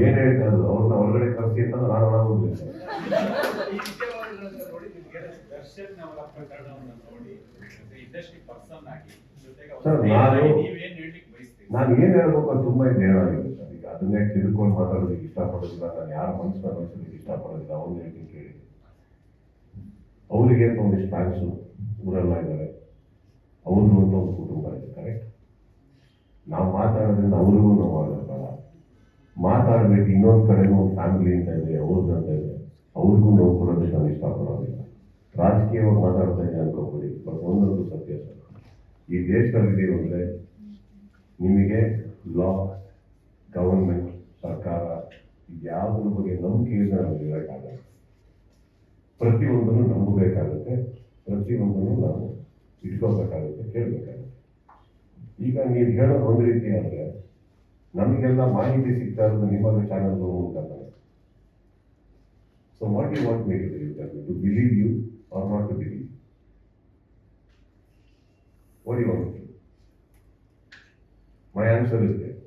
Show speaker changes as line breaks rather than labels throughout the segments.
ಏನ್ ಹೇಳ್ತಾರೆ ಅವ್ರನ್ನ ಹೊರಗಡೆ ಕರ್ಸಿ ಅಂತ ನಾನು ಒಳಗೆ ಹೋಗ್ಬೇಕು ನಾನು- ಏನ್ ಹೇಳ್ಬೇಕು ಅದು ತುಂಬಾ ಸರ್ ಈಗ ಅದನ್ನೇ ತಿಳ್ಕೊಂಡು ಮಾತಾಡೋದಕ್ಕೆ ಇಷ್ಟಪಡೋದಿಲ್ಲ. ನಾನು ಯಾರ ಮನಸ್ಸನ್ನ ಬಳಸೋದಕ್ಕೆ ಇಷ್ಟಪಡೋದಿಲ್ಲ. ಅವ್ರು ಹೇಳ್ತೀನಿ ಕೇಳಿ. ಅವ್ರಿಗೆ ಅಂತ ಒಂದಿಷ್ಟು ಫ್ಯಾನ್ಸು ಊರೆಲ್ಲ ಇದ್ದಾರೆ. ಅವ್ರದ್ದು ಅಂತ ಒಂದು ಕುಟುಂಬ ಇದೆ ಕರೆಕ್ಟ್ ನಾವು ಮಾತಾಡೋದ್ರಿಂದ ಅವ್ರಿಗೂ ನಾವು ಮಾತಾಡ್ಬೇಕು, ಇನ್ನೊಂದು ಕಡೆನೂ ಫ್ಯಾಮಿಲಿ ಅಂತ ಇದೆ ಅವ್ರದ್ದು ಅಂತ ಇದೆ. ಅವ್ರಿಗೂ ನೋವು ಕೊಡೋದಕ್ಕೆ ನಾನು ಇಷ್ಟಪಡೋದಿಲ್ಲ. ರಾಜಕೀಯವಾಗಿ ಮಾತಾಡ್ತಾ ಇದ್ದೀನಿ ಅನ್ಕೋಬೇಡಿ, ಬಟ್ ಒಂದೊಂದು ಸತ್ಯ ಈ ದೇಶದಲ್ಲಿ ಅಂದರೆ ನಿಮಗೆ ಲಾ ಗವರ್ಮೆಂಟ್ ಸರ್ಕಾರ ಯಾವುದ್ರ ಬಗ್ಗೆ ನಂಬಿಕೆಯಿಂದ ನಾವು ಇರೋಕ್ಕಾಗಲ್ಲ ಪ್ರತಿಯೊಂದನ್ನು ನಂಬಬೇಕಾಗುತ್ತೆ, ಪ್ರತಿಯೊಂದನ್ನು ನಾವು ಇಟ್ಕೋಬೇಕಾಗುತ್ತೆ ಕೇಳಬೇಕಾಗುತ್ತೆ. ಈಗ ನೀವು ಹೇಳೋದು ಒಂದು ರೀತಿ ಆದರೆ ನಮಗೆಲ್ಲ ಮಾಹಿತಿ ಸಿಗ್ತಾ ಇರೋದು ನಿಮಗೆ ಚಾನಲ್ ಮೂಲಕ so what you want make to believe you are not to believe what you want My answer is there.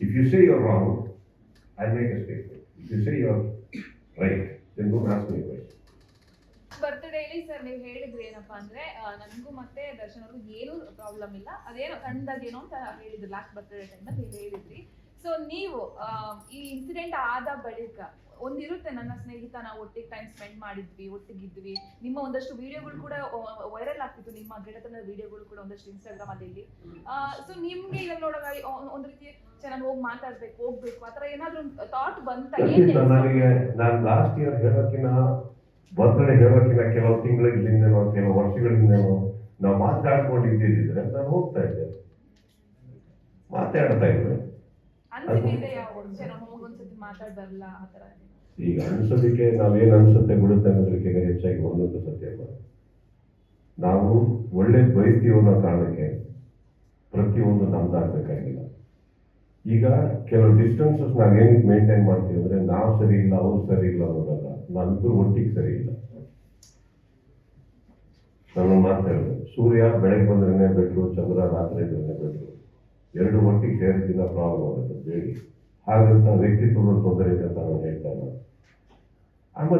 If you say you're wrong, I'll make a statement. If you say you're right, then don't ask me a question.
ಬರ್ತ್ಡೇಲಿ sir ನೀವು ಹೇಳಿದ್ರಿ ಏನಪ್ಪಾ ಅಂದ್ರೆ ನನಗೂ ಮತ್ತೆ ದರ್ಶನ್ ಅವ್ರಿಗೂ ಏನು problem ಇಲ್ಲ. ಅದೇನೋ ಸಣ್ಣದಾಗೇನೋ ಅಂತ ಹೇಳಿದ್ರು ಲಾಸ್ಟ್ ಬರ್ತ್ಡೇ ಟೈಮ್ ನೀವು ಹೇಳಿದ್ರಿ. ಸೊ ನೀವು ಈ ಇನ್ಸಿಡೆಂಟ್ ಆದ ಬಳಿಕ ಒಂದಿರುತ್ತೆ ನನ್ನ ಸ್ನೇಹಿತ ನಾವು ಒಟ್ಟಿಗೆ ಟೈಮ್ ಸ್ಪೆಂಡ್ ಮಾಡಿದ್ವಿ ಒಟ್ಟಿಗಿದ್ವಿ. ನಿಮ್ಮ ಒಂದಷ್ಟು ವಿಡಿಯೋಗಳು ಕೂಡ ವೈರಲ್ ಆಗ್ತಿತ್ತು. ನಿಮ್ಮ ಗೆಳೆತನದ ವಿಡಿಯೋಗಳು ಕೂಡ ಒಂದಷ್ಟು ಇನ್ಸ್ಟಾಗ್ರಾಮ್ ಅಲ್ಲಿ ಸೊ ನಿಮ್ಗೆ ಇದನ್ನ ನೋಡೋವಾಗ ಒಂದ್ ರೀತಿ ಚೆನ್ನಾಗಿ ಹೋಗಿ ಮಾತಾಡ್ಬೇಕು ಹೋಗ್ಬೇಕು ಆತರ ಏನಾದ್ರು ಥಾಟ್ ಬಂತ? ಏನ್
ನನಗೆ ನಾನು ಲಾಸ್ಟ್ ಇಯರ್ ಹೇಳೋಕ್ಕಿಂತ ಬರ್ತ್ಡೇ ಹೇಳೋಕ್ಕಿಂತ ಕೆಲವು ತಿಂಗಳ ಹಿಂದೆನೋ ಕೆಲವು ವರ್ಷಗಳ ಹಿಂದೆನೋ ನಾವು ಮಾತಾಡ್ಕೊಂಡಿದ್ದಿದ್ರೆ ನಾನು ಹೋಗ್ತಾ ಇದ್ದೆ. ಮಾತಾಡ್ತಾ ಇದ್ದೆ. ಈಗ ಅನ್ಸೋದಕ್ಕೆ ನಾವೇನು ಅನ್ಸುತ್ತೆ ಬಿಡುತ್ತೆ ಅನ್ನೋದಕ್ಕಿಂತ ಹೆಚ್ಚಾಗಿ ಒಂದೊಂದು ಸತ್ಯ. ನಾವು ಒಳ್ಳೆ ಬಯಸ್ತೀವಿ ಅನ್ನೋ ಕಾರಣಕ್ಕೆ ಪ್ರತಿಯೊಂದು ನಮ್ದಾಗಬೇಕಾಗಿಲ್ಲ. ಈಗ ಕೆಲವು ಡಿಸ್ಟೆನ್ಸಸ್ ನಾವು ಏನಕ್ಕೆ ಮೇಂಟೈನ್ ಮಾಡ್ತೀವಿ ಅಂದರೆ ನಾವು ಸರಿ ಇಲ್ಲ, ಅವ್ರು ಸರಿ ಇಲ್ಲ ಅನ್ನೋದಲ್ಲ ನಾವಿಬ್ಬರು ಒಟ್ಟಿಗೆ ಸರಿ ಇಲ್ಲ. ನಾನು ಮಾತಾಡಿದೆ ಸೂರ್ಯ ಬೆಳಗ್ಗೆ ಬಂದ್ರೆ ಬೆಟ್ರು ಚಂದ್ರ ರಾತ್ರಿ ಇದ್ರೇನೆ ಬೆಟ್ರು ಎರಡು ಒಟ್ಟಿಗೆ ಸೇರಿದ ಪ್ರಾಬ್ಲಮ್ ಆಗುತ್ತೆ ಹೇಳಿ ಹಾಗಂತ ವ್ಯಕ್ತಿತ್ವದ ತೊಂದರೆ ಇದೆ ಅಂತ ನಾನು ಹೇಳ್ತಾ ಇಲ್ಲ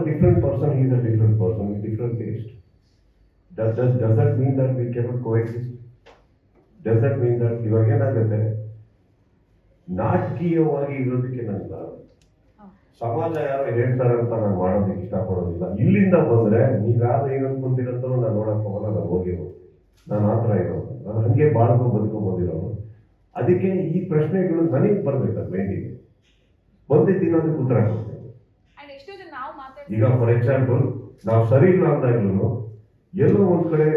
different person is a different person different taste does does does that we mean that we coexist does that mean that ಇವಾಗ ಏನಾಗುತ್ತೆ? ನಾಟಕೀಯವಾಗಿ ಇರೋದಕ್ಕೆ ನನಗೆ ಸಮಾಜ ಯಾರು ಹೇಳ್ತಾರೆ ಅಂತ ನಾನು ಮಾಡೋದಕ್ಕೆ ಇಷ್ಟಪಡೋದಿಲ್ಲ. ಇಲ್ಲಿಂದ ಬಂದ್ರೆ ನೀವ್ಯಾರು ಏನ್ ಅನ್ಕೊಂತೀರಂತಲೂ ನಾನು ನೋಡಕ್ ಹೋಗಲ್ಲ ನಾನು ಹೋಗಿ ಹೋಗ್ತೀನಿ. ನಾನು ಆ ಥರ ಇರೋದು. ನಾನು ಹಂಗೆ ಬಾಳ್ಕೊಂಡು ಬದುಕೋ ಬಂದಿರೋನು ಅದಕ್ಕೆ ಈ ಪ್ರಶ್ನೆಗಳು ನನಗೆ ಬರ್ಬೇಕು ಮೈಂಡಿಗೆ ಬಂದಿದ್ದೀನಿ ಅದಕ್ಕೆ ಉತ್ತರ ಕೊಡ್ತೀನಿ. ಈಗ ಫಾರ್ ಎಕ್ಸಾಂಪಲ್ ನಾವು ಸರಿ ಇಲ್ಲ ಅಂದಾಗ್ಲೂ ಎಲ್ಲೋ ಒಂದ್ ಕಡೆ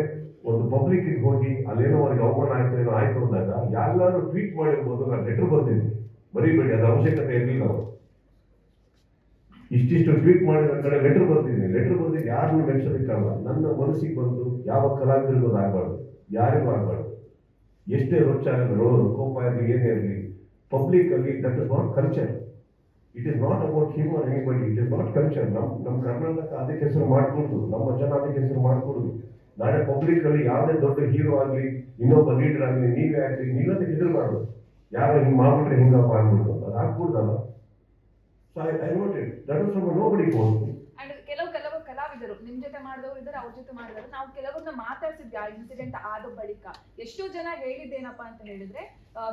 ಪಬ್ಲಿಕ್ ಹೋಗಿ ಅಲ್ಲೇನೋ ಅವ್ರಿಗೆ ಅವಮಾನ ಆಯ್ತು, ಏನೋ ಆಯ್ತು ಅಂದಾಗ ಯಾರು ಟ್ವೀಟ್ ಮಾಡಿರ್ಬೋದು, ನಾನು ಲೆಟರ್ ಬಂದಿದ್ದೀನಿ. ಬರೀಬೇಡಿ ಅದು ಅವಶ್ಯಕತೆ ಇರಲಿಲ್ಲ ಅವರು. ಇಷ್ಟಿಷ್ಟು ಟ್ವೀಟ್ ಮಾಡಿದ ಕಡೆ ಲೆಟರ್ ಬರ್ತಿದ್ದೀನಿ ಲೆಟರ್ ಬರ್ದಿದ್ದು ಯಾರನ್ನು ಮೆಚ್ಚೋದಕ್ಕಾಗಲ್ಲ ನನ್ನ ಮನಸ್ಸಿಗೆ ಬಂದು ಯಾವ ಕಲಾವಿದರಿಗೂ ಆಗಬಾರ್ದು, ಯಾರಿಗೂ ಆಗಬಾರ್ದು. ಎಷ್ಟೇ ರೊಚ್ಚ ರೋಲ್ ಕೋಪ ಇರಲಿ ಏನೇ ಇರಲಿ ಪಬ್ಲಿಕ್ ಅಲ್ಲಿ that is not culture it is not about him or anybody it is not culture ನಮ್ಮ ನಮ್ಮ ಕರ್ನಾಟಕ ಅದಕ್ಕೆ ಹೆಸರು ಮಾಡಿಕೊಡುದು, ನಮ್ಮ ಜನ ಅದಕ್ಕೆ ಹೆಸರು ಮಾಡ್ಕೊಡುದು. ನಾಳೆ ಪಬ್ಲಿಕ್ ಅಲ್ಲಿ ಯಾವುದೇ ದೊಡ್ಡ ಹೀರೋ ಆಗ್ಲಿ ಇನ್ನೊಬ್ಬ ಲೀಡರ್ ಆಗ್ಲಿ ನೀವೇ ಆಗ್ಲಿ ನೀವಂತ ಎದುರು ಮಾಡೋದು ಯಾರೋ ಹಿಂಗ್ ಮಾಡ್ಬಿಟ್ರೆ ಹಿಂಗಪ್ಪ ಅನ್ಬಿಟ್ಟು ಅದು ಆಗ್ಬಿಡ್ದಲ್ಲ. So I I note it that is from
nobody ಕೆಲವು ಕೆಲವು ಕಲಾವಿದರು ನಿಮ್ ಜೊತೆ ಮಾಡಿದವರು ಇದ್ದಾರೆ ಅವ್ರ ಜೊತೆ ಮಾಡಿದಾರೆ ನಾವು ಕೆಲವರನ್ನ ಮಾತಾಡ್ಸಿದ್ವಿ ಆ ಇನ್ಸಿಡೆಂಟ್ ಆದ ಬಳಿಕ. ಎಷ್ಟೋ ಜನ ಹೇಳಿದ್ದೇನಪ್ಪ ಅಂತ ಹೇಳಿದ್ರೆ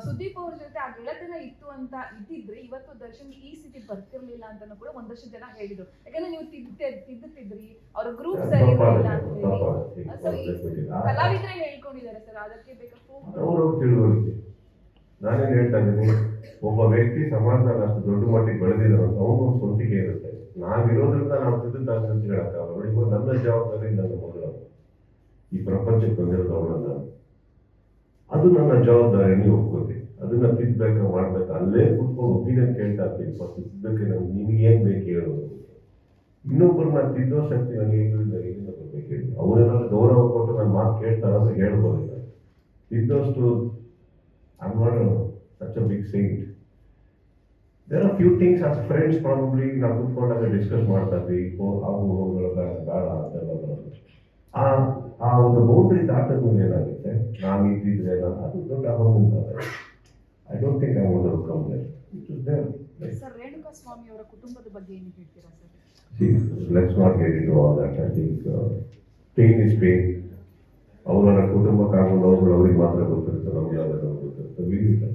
ಸುದೀಪ್ ಅವ್ರ ಜೊತೆ ಆ ಗೆಳತನ ಇತ್ತು ಅಂತ ಇದ್ದಿದ್ರೆ ಇವತ್ತು ದರ್ಶನ್ ಈ ಸ್ಥಿತಿ ಬರ್ತಿರ್ಲಿಲ್ಲ ಅಂತಾನು ಕೂಡ ಒಂದಷ್ಟು ಜನ ಹೇಳಿದ್ರು. ಯಾಕಂದ್ರೆ ನೀವು ತಿದ್ದ ತಿದ್ದುತ್ತಿದ್ರಿ ಅವ್ರ ಗ್ರೂಪ್ ಸರಿ
ಅವರು ತಿಳುವಳಿಕೆ. ನಾನೇನು ಹೇಳ್ತಾ ಇದ್ದೀನಿ ಒಬ್ಬ ವ್ಯಕ್ತಿ ಸಮಾಜದಲ್ಲಿ ಅಷ್ಟು ದೊಡ್ಡ ಮಟ್ಟಿಗೆ ಬೆಳೆದಿದ್ದಾರೆ ಅಂತ ಅವನು ಸೊಂಟಿಗೆ ಸ್ವಂತಿಕೆ ಇರುತ್ತೆ ನಾವಿರೋದ್ರಿಂದ ನಾವು ತಿದ್ದಿದ್ದಾಗ ಅಂತ ಹೇಳಕ್ಕಾಗಲ್ಲ. ಇವಾಗ ನನ್ನ ಜವಾಬ್ದಾರಿ ನನ್ನ ಮಗಳು. ಈ ಪ್ರಪಂಚಕ್ಕೆ ಬಂದಿರೋದು ಅವಳನ್ನ. ಅದು ನನ್ನ ಜವಾಬ್ದಾರಿ ನೀವು ಒಪ್ಕೋತೀನಿ ಅದನ್ನ ತಿದ್ದಬೇಕು ಮಾಡ್ಬೇಕು ಅಲ್ಲೇ ಕುತ್ಕೊಂಡು ಒಪಿನಿಯನ್ ಕೇಳ್ತಾ ಇರ್ತೀನಿ. ಫಸ್ಟ್ ತಿದ್ದಕ್ಕೆ ನಮ್ಗೆ ನಿಮ್ಗೆ ಏನ್ ಬೇಕು ಹೇಳೋದು ಇನ್ನೊಬ್ಬರನ್ನ ತಿದ್ದೋ ಶಕ್ತಿ ನನಗೆ ಹೇಳಿದ್ರೆ ಬರ್ಬೇಕು ಹೇಳಿ ಅವರೇನಾದ್ರು ಗೌರವ ಕೊಟ್ಟು ನನ್ನ ಮಾತು ಕೇಳ್ತಾರೆ ಅಂತ ಹೇಳ್ಬೋದಿಲ್ಲ. ಇದ್ದಷ್ಟು I not such a big saint there are few things as friends probably ನಾವು ಕುತ್ಕೊಂಡಾಗ ಡಿಸ್ಕಸ್ ಮಾಡ್ತಾ ಇದ್ವಿ ಆಗು ಹೋಗುಗಳ ಬೇಡ ಅಂತೆಲ್ಲ ಆ ಆ ಒಂದು ಬೌಂಡ್ರಿ ದಾಟಕ್ಕೂ ಏನಾಗುತ್ತೆ? ನಾನು ಇದ್ದಿದ್ರೆ ನಾನು ಅದು ದೊಡ್ಡ amount I don't think I want to come there it is there
sir Renuka Swamy ಅವರ ಕುಟುಂಬದ ಬಗ್ಗೆ ಏನು ಹೇಳ್ತೀರಾ
sir let's not get into all that I think pain is pain ಅವರವರ ಕುಟುಂಬಕ್ಕಾಗೋ ನೋವುಗಳು ಅವ್ರಿಗೆ ಮಾತ್ರ ಗೊತ್ತಿರುತ್ತೆ ನಮ್ಗೆ ಯಾವ್ದಾದ್ರು ಗೊತ್ತಿರುತ್ತೆ.